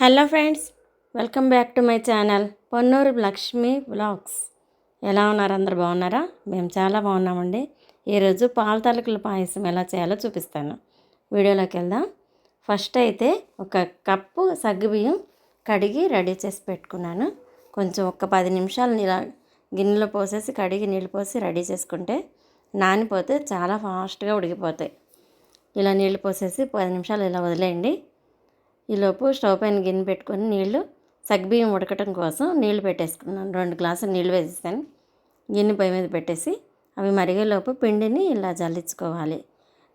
Hello friends welcome back to my channel Ponnuru Lakshmi vlogs. ఎలా ఉన్నారు అందరు బాగున్నారా? మేము చాలా బాగున్నామండి. ఈరోజు పాల తలకల పాయసం ఎలా చేయాలో చూపిస్తాను. వీడియోలోకి వెళ్దాం. ఫస్ట్ అయితే ఒక కప్పు సగ్గుబియ్యం కడిగి రెడీ చేసి పెట్టుకున్నాను. కొంచెం ఒక పది నిమిషాలు ఇలా గిన్నెలో పోసేసి కడిగి నీళ్ళు పోసి రెడీ చేసుకుంటే నానిపోతే చాలా ఫాస్ట్గా ఉడికిపోతాయి. ఇలా నీళ్ళు పోసేసి పది నిమిషాలు ఇలా వదిలేయండి. ఈలోపు స్టవ్ పైన గిన్నె పెట్టుకొని నీళ్ళు సగ్బియ్యం ఉడకటం కోసం నీళ్ళు పెట్టేసుకున్నాను. రెండు గ్లాసులు నీళ్ళు వేసేసాను. గిన్నె పై మీద పెట్టేసి అవి మరిగేలోపు పిండిని ఇలా జల్లించుకోవాలి.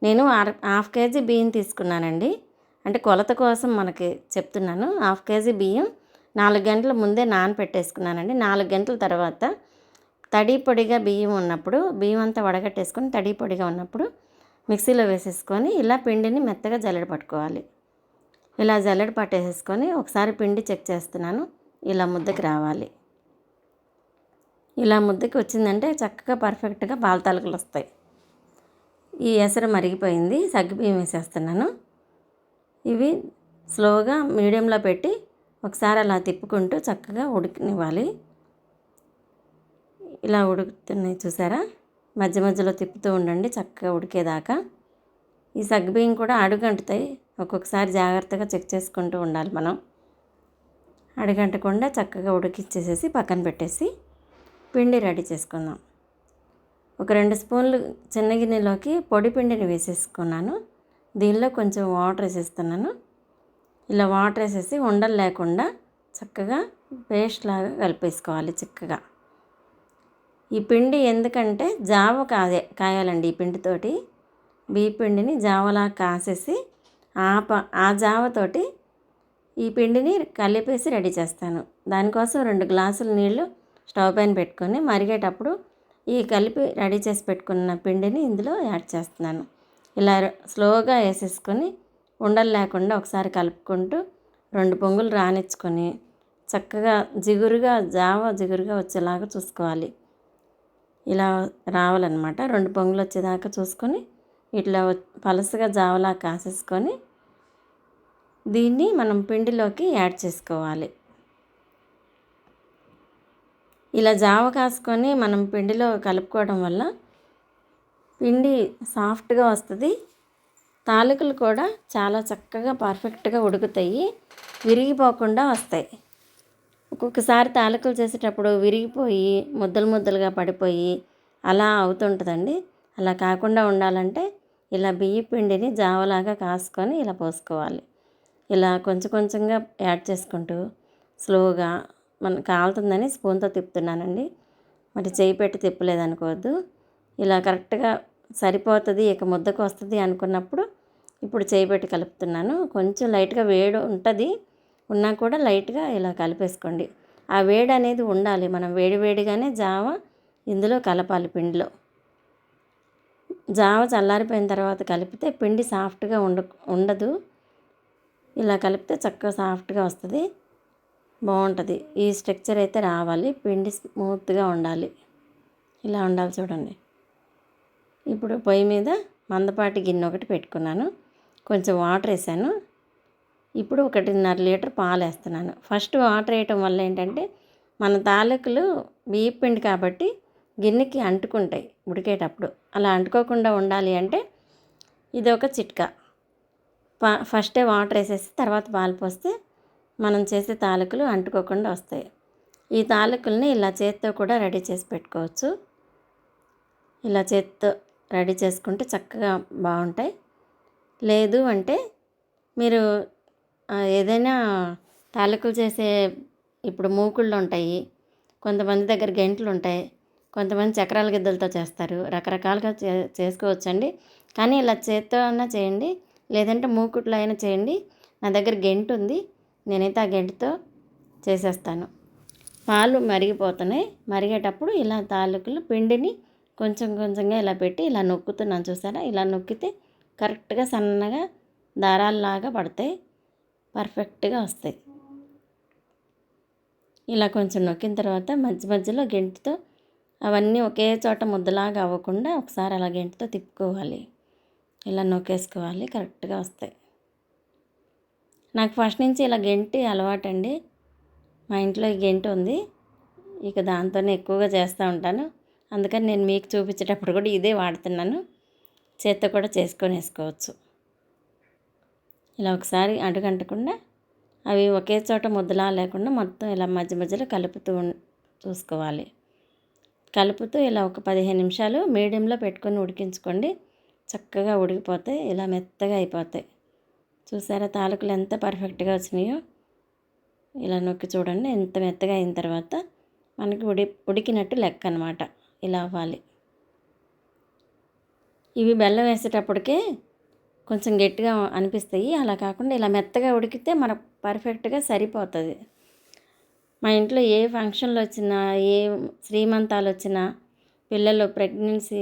నేను హాఫ్ కేజీ బియ్యం తీసుకున్నానండి. అంటే కొలత కోసం మనకి చెప్తున్నాను. హాఫ్ కేజీ బియ్యం నాలుగు గంటల ముందే నానపెట్టేసుకున్నానండి. నాలుగు గంటల తర్వాత తడి పొడిగా బియ్యం ఉన్నప్పుడు బియ్యం అంతా వడగట్టేసుకొని తడి పొడిగా ఉన్నప్పుడు మిక్సీలో వేసేసుకొని ఇలా పిండిని మెత్తగా జల్లెడ పట్టుకోవాలి. ఇలా జల్లెడ పట్టేసేసుకొని ఒకసారి పిండి చెక్ చేస్తున్నాను. ఇలా ముద్దకి రావాలి. ఇలా ముద్దకి వచ్చిందంటే చక్కగా పర్ఫెక్ట్గా పాల తలకలు వస్తాయి. ఈ ఎసరు మరిగిపోయింది. సగ్గుబియ్యం వేసేస్తున్నాను. ఇవి స్లోగా మీడియంలో పెట్టి ఒకసారి అలా తిప్పుకుంటూ చక్కగా ఉడికినివ్వాలి. ఇలా ఉడుకుతున్నాయి చూసారా? మధ్య మధ్యలో తిప్పుతూ ఉండండి చక్కగా ఉడికేదాకా. ఈ సగ్గుబియ్యం కూడా అడుగంటుతాయి. ఒక్కొక్కసారి జాగ్రత్తగా చెక్ చేసుకుంటూ ఉండాలి మనం. అడగంటకుండా చక్కగా ఉడికిచ్చేసేసి పక్కన పెట్టేసి పిండి రెడీ చేసుకుందాం. ఒక రెండు స్పూన్లు చిన్న గిన్నెలోకి పొడి పిండిని వేసేసుకున్నాను. దీనిలో కొంచెం వాటర్ వేసేస్తున్నాను. ఇలా వాటర్ వేసేసి ఉండలు లేకుండా చక్కగా పేస్ట్ లాగా కలిపేసుకోవాలి చిక్కగా. ఈ పిండి ఎందుకంటే జావ కాదే కాయాలండి ఈ పిండితోటి. బియ్య పిండిని జావలా కాసేసి ఆ ప ఆ జావతోటి ఈ పిండిని కలిపేసి రెడీ చేస్తాను. దానికోసం రెండు గ్లాసుల నీళ్ళు స్టవ్ పైన పెట్టుకొని మరిగేటప్పుడు ఈ కలిపి రెడీ చేసి పెట్టుకున్న పిండిని ఇందులో యాడ్ చేస్తున్నాను. ఇలా స్లోగా వేసేసుకొని ఉండలు లేకుండా ఒకసారి కలుపుకుంటూ రెండు పొంగులు రానిచ్చుకొని చక్కగా జిగురుగా జావ జిగురుగా వచ్చేలాగా చూసుకోవాలి. ఇలా రావాలన్నమాట. రెండు పొంగులు వచ్చేదాకా చూసుకొని ఇట్లా పలసగా జావలా కాసేసుకొని దీన్ని మనం పిండిలోకి యాడ్ చేసుకోవాలి. ఇలా జావ కాసుకొని మనం పిండిలో కలుపుకోవడం వల్ల పిండి సాఫ్ట్గా వస్తుంది. తాలికలు కూడా చాలా చక్కగా పర్ఫెక్ట్గా ఉడుకుతాయి. విరిగిపోకుండా వస్తాయి. ఒక్కొక్కసారి తాలికలు చేసేటప్పుడు విరిగిపోయి ముద్దలు ముద్దలుగా పడిపోయి అలా అవుతుంటుందండి. అలా కాకుండా ఉండాలంటే ఇలా బియ్య పిండిని జావలాగా కాసుకొని ఇలా పోసుకోవాలి. ఇలా కొంచెం కొంచెంగా యాడ్ చేసుకుంటూ స్లోగా మన కాలుతుందని స్పూన్తో తిప్పుతున్నానండి. మరి చేయి పెట్టి తిప్పలేదనుకోవద్దు. ఇలా కరెక్ట్గా సరిపోతుంది ఇక ముద్దకు వస్తుంది అనుకున్నప్పుడు ఇప్పుడు చేయి పెట్టి కలుపుతున్నాను. కొంచెం లైట్గా వేడి ఉంటుంది ఉన్నా కూడా లైట్గా ఇలా కలిపేసుకోండి. ఆ వేడి అనేది ఉండాలి మనం వేడి వేడిగానే జావ ఇందులో కలపాలి పిండిలో. జావ చల్లారిపోయిన తర్వాత కలిపితే పిండి సాఫ్ట్గా ఉండ ఉండదు. ఇలా కలిపితే చక్కగా సాఫ్ట్గా వస్తుంది. బాగుంటుంది ఈ స్ట్రక్చర్ అయితే రావాలి. పిండి స్మూత్గా ఉండాలి. ఇలా ఉండాలి చూడండి. ఇప్పుడు పొయ్యి మీద మందపాటి గిన్నె ఒకటి పెట్టుకున్నాను. కొంచెం వాటర్ వేసాను. ఇప్పుడు ఒకటిన్నర లీటర్ పాలు వేస్తున్నాను. ఫస్ట్ వాటర్ వేయటం వల్ల ఏంటంటే మన తాలూకులు బియ్య పిండి కాబట్టి గిన్నెకి అంటుకుంటాయి ఉడికేటప్పుడు. అలా అంటుకోకుండా ఉండాలి అంటే ఇది ఒక చిట్కా. పా ఫస్టే వాటర్ వేసేసి తర్వాత పాలు పోస్తే మనం చేసే తాలూకులు అంటుకోకుండా వస్తాయి. ఈ తాలకుల్ని ఇలా చేత్తో కూడా రెడీ చేసి పెట్టుకోవచ్చు. ఇలా చేత్తో రెడీ చేసుకుంటే చక్కగా బాగుంటాయి. లేదు అంటే మీరు ఏదైనా తాలూకులు చేసే ఇప్పుడు మూకుళ్ళు ఉంటాయి కొంతమంది దగ్గర గెంట్లు ఉంటాయి కొంతమంది చక్రాల గిద్దలతో చేస్తారు. రకరకాలుగా చే చేసుకోవచ్చండి. కానీ ఇలా చేత్తో అన్నా చేయండి. లేదంటే మూకుట్లో అయినా చేయండి. నా దగ్గర గెంటు ఉంది. నేనైతే ఆ గెంటుతో చేసేస్తాను. పాలు మరిగిపోతున్నాయి. మరిగేటప్పుడు ఇలా తాలూకులు పిండిని కొంచెం కొంచెంగా ఇలా పెట్టి ఇలా నొక్కుతున్నాను చూసారా? ఇలా నొక్కితే కరెక్ట్గా సన్నగా దారాల్లాగా పడతాయి. పర్ఫెక్ట్గా వస్తాయి. ఇలా కొంచెం నొక్కిన తర్వాత మధ్య మధ్యలో గెంటుతో అవన్నీ ఒకే చోట ముద్దలాగా అవ్వకుండా ఒకసారి అలా గెంటుతో తిప్పుకోవాలి. ఇలా నొక్కేసుకోవాలి. కరెక్ట్గా వస్తాయి. నాకు ఫస్ట్ నుంచి ఇలా గెంటి అలవాటండి. మా ఇంట్లో ఈ గెంటి ఉంది. ఇక దాంతోనే ఎక్కువగా చేస్తూ ఉంటాను. అందుకని నేను మీకు చూపించేటప్పుడు కూడా ఇదే వాడుతున్నాను. చేత్తో కూడా చేసుకొని వేసుకోవచ్చు ఇలా ఒకసారి అడుగంటకుండా అవి ఒకే చోట ముద్దలా లేకుండా మొత్తం ఇలా మధ్య మధ్యలో కలుపుతూ ఉం- చూసుకోవాలి. కలుపుతూ ఇలా ఒక పదిహేను నిమిషాలు మీడియంలో పెట్టుకొని ఉడికించుకోండి. చక్కగా ఉడికిపోతాయి. ఇలా మెత్తగా అయిపోతాయి. చూసారా తాలూకులు ఎంత పర్ఫెక్ట్గా వచ్చినాయో. ఇలా నొక్కి చూడండి. ఎంత మెత్తగా అయిన తర్వాత మనకి ఉడి ఉడికినట్టు లెక్క అనమాట ఇలా అవ్వాలి. ఇవి బెల్లం వేసేటప్పటికే కొంచెం గట్టిగా అనిపిస్తాయి. అలా కాకుండా ఇలా మెత్తగా ఉడికితే మనకు పర్ఫెక్ట్గా సరిపోతుంది. మా ఇంట్లో ఏ ఫంక్షన్లు వచ్చినా ఏ శ్రీమంతాలు వచ్చినా పిల్లలు ప్రెగ్నెన్సీ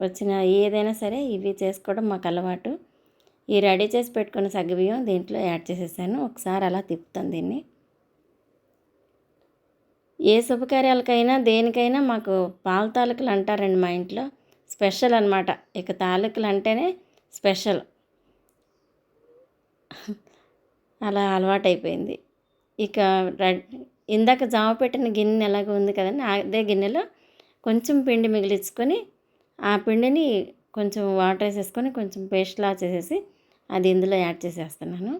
వచ్చినా ఏదైనా సరే ఇవి చేసుకోవడం మాకు అలవాటు ఈ రెడీ చేసి పెట్టుకున్న సగ్గుబియ్యం దీంట్లో యాడ్ చేసేసాను. ఒకసారి అలా తిప్పుతాను దీన్ని. ఏ శుభకార్యాలకైనా దేనికైనా మాకు పాల తాలూకులు అంటారండి మా ఇంట్లో. స్పెషల్ అనమాట ఇక తాలూకులు అంటేనే స్పెషల్. అలా అలవాటైపోయింది. ఇక రెడ్ ఇందాక జామ పెట్టిన గిన్నె ఎలాగ ఉంది కదండి అదే గిన్నెలో కొంచెం పిండి మిగిలించుకొని ఆ పిండిని కొంచెం వాటర్ వేసేసుకొని కొంచెం పేస్ట్లా చేసేసి అది ఇందులో యాడ్ చేసేస్తున్నాను.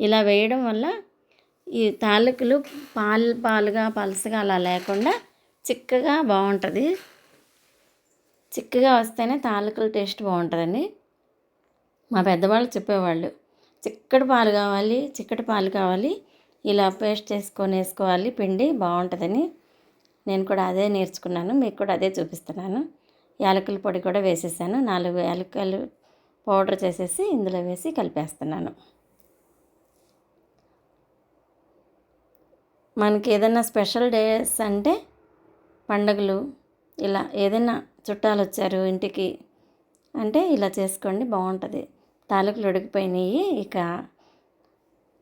ఇలా వేయడం వల్ల ఈ తాలూకులు పాలు పాలుగా పలసగా అలా లేకుండా చిక్కగా బాగుంటుంది. చిక్కగా వస్తేనే తాలూకుల టేస్ట్ బాగుంటుందండి. మా పెద్దవాళ్ళు చెప్పేవాళ్ళు చిక్కటి పాలు కావాలి చిక్కటి పాలు కావాలి ఇలా పేస్ట్ చేసుకొని వేసుకోవాలి. పిండి బాగుంటుందని నేను కూడా అదే నేర్చుకున్నాను. మీకు కూడా అదే చూపిస్తున్నాను. యాలకుల పొడి కూడా వేసేసాను. నాలుగు యాలకులు పౌడర్ చేసేసి ఇందులో వేసి కలిపేస్తున్నాను. మనకి ఏదైనా స్పెషల్ డేస్ అంటే పండగలు ఇలా ఏదైనా చుట్టాలు వచ్చారు ఇంటికి అంటే ఇలా చేసుకోండి బాగుంటుంది. తాలూకులు ఉడికిపోయినాయి ఇక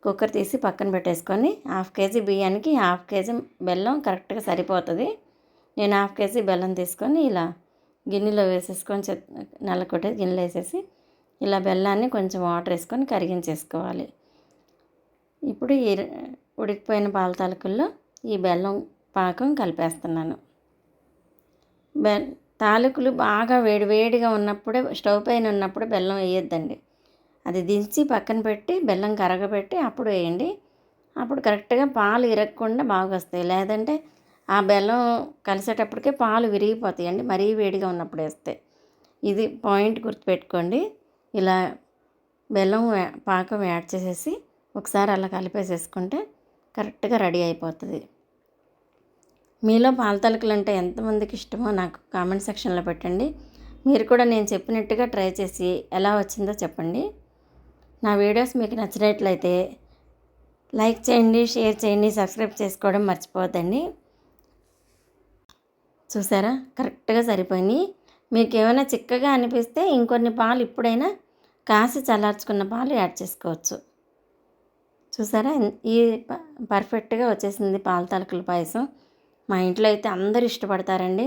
కుక్కర్ తీసి పక్కన పెట్టేసుకొని హాఫ్ కేజీ బియ్యానికి హాఫ్ కేజీ బెల్లం కరెక్ట్గా సరిపోతుంది. నేను హాఫ్ కేజీ బెల్లం తీసుకొని ఇలా గిన్నెలో వేసేసుకొని నల్ల నల్లకొట్టే గిన్నెలో వేసేసి ఇలా బెల్లాన్ని కొంచెం వాటర్ వేసుకొని కరిగించేసుకోవాలి. ఇప్పుడు ఈ ఉడికిపోయిన పాల తాలూకుల్లో ఈ బెల్లం పాకం కలిపేస్తున్నాను. బె తాలూకులు బాగా వేడి వేడిగా ఉన్నప్పుడే స్టవ్ పైన ఉన్నప్పుడు బెల్లం వేయొద్దండి. అది దించి పక్కన పెట్టి బెల్లం కరగబెట్టి అప్పుడు వేయండి. అప్పుడు కరెక్ట్గా పాలు ఇరగకుండా బాగా వస్తాయి. లేదంటే ఆ బెల్లం కలిసేటప్పటికే పాలు విరిగిపోతాయండి. మరీ వేడిగా ఉన్నప్పుడు వేస్తే. ఇది పాయింట్ గుర్తుపెట్టుకోండి. ఇలా బెల్లం పాకం యాడ్ చేసేసి ఒకసారి అలా కలిపేసేసుకుంటే కరెక్ట్గా రెడీ అయిపోతుంది. మీలో పాల తలుకులు అంటే ఎంతమందికి ఇష్టమో నాకు కామెంట్ సెక్షన్లో పెట్టండి. మీరు కూడా నేను చెప్పినట్టుగా ట్రై చేసి ఎలా వచ్చిందో చెప్పండి. నా వీడియోస్ మీకు నచ్చినట్లయితే లైక్ చేయండి షేర్ చేయండి సబ్స్క్రైబ్ చేసుకోవడం మర్చిపోవద్దండి. చూసారా? కరెక్ట్గా సరిపోయినాయి. మీకు ఏమైనా చిక్కగా అనిపిస్తే ఇంకొన్ని పాలు ఇప్పుడైనా కాసి చల్లార్చుకున్న పాలు యాడ్ చేసుకోవచ్చు. చూసారా? ఈ పర్ఫెక్ట్గా వచ్చేసింది పాల తలకల పాయసం. మా ఇంట్లో అయితే అందరూ ఇష్టపడతారండి.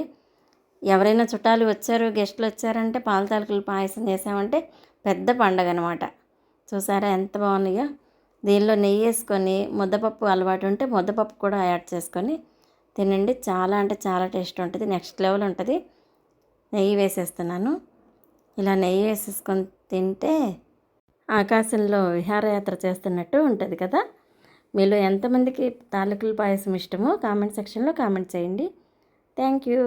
ఎవరైనా చుట్టాలు వచ్చారు గెస్టులు వచ్చారంటే పాల తలకల పాయసం చేసామంటే పెద్ద పండగ అనమాట చూసారా ఎంత బాగున్నాయో? దీనిలో నెయ్యి వేసుకొని ముద్దపప్పు అలవాటు ఉంటే ముద్దపప్పు కూడా యాడ్ చేసుకొని తినండి. చాలా అంటే చాలా టేస్ట్ ఉంటుంది. నెక్స్ట్ లెవెల్ ఉంటుంది. నెయ్యి వేసేస్తున్నాను. ఇలా నెయ్యి వేసేసుకొని తింటే ఆకాశంలో విహారయాత్ర చేస్తున్నట్టు ఉంటుంది కదా? మీలో ఎంతమందికి తాలూకుల పాయసం ఇష్టమో కామెంట్ సెక్షన్లో కామెంట్ చేయండి. Thank you.